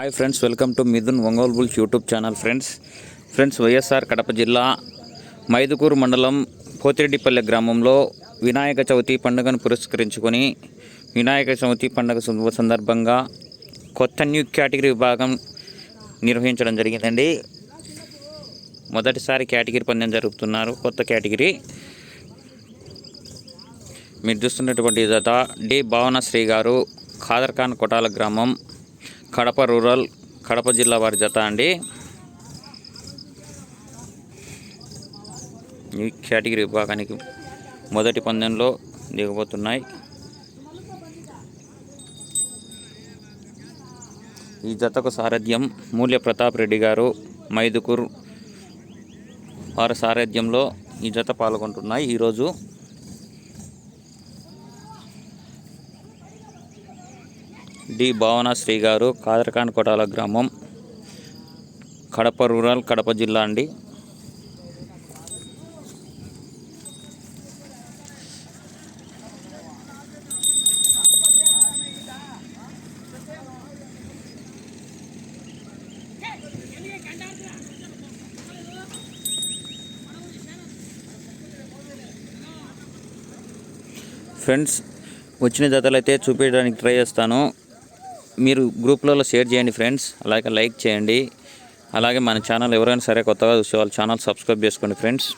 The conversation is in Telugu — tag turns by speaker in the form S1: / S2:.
S1: Hi friends welcome to Mithun Ongole Bulls YouTube channel friends friends YSR Kadapa జిల్లా మైదుకూరు మండలం పోతిరెడ్డిపల్లె గ్రామంలో వినాయక చవితి పండుగను పురస్కరించుకొని వినాయక చవితి పండుగ సందర్భంగా కొత్త న్యూ కేటగిరీ విభాగం నిర్వహించడం జరిగిందండి. మొదటిసారి కేటగిరీ పందెం జరుపుతున్నారు కొత్త కేటగిరీ. మీరు చూస్తున్నటువంటి జత డి. భావనశ్రీ గారు ఖాదర్ఖాన్ కొటాల గ్రామం కడప రూరల్ కడప జిల్లా వారి జత అండి. ఈ కేటగిరీ విభాగానికి మొదటి పందెంలో దిగబోతున్నాయి. ఈ జతకు సారథ్యం మూల్య ప్రతాప్ రెడ్డి గారు మైదుకూర్ వారి సారథ్యంలో ఈ జత పాల్గొంటున్నాయి. ఈరోజు డి. భావనశ్రీ గారు కాదరకాండ్ కొటాల గ్రామం కడప రూరల్ కడప జిల్లా అండి. ఫ్రెండ్స్ వచ్చిన జతలు అయితే చూపించడానికి ట్రై చేస్తాను. మీరు గ్రూప్లలో షేర్ చేయండి ఫ్రెండ్స్. అలాగే లైక్ చేయండి. అలాగే మన ఛానల్ ఎవరైనా సరే కొత్తగా చూసే వాళ్ళు ఛానల్ సబ్స్క్రైబ్ చేసుకోండి ఫ్రెండ్స్.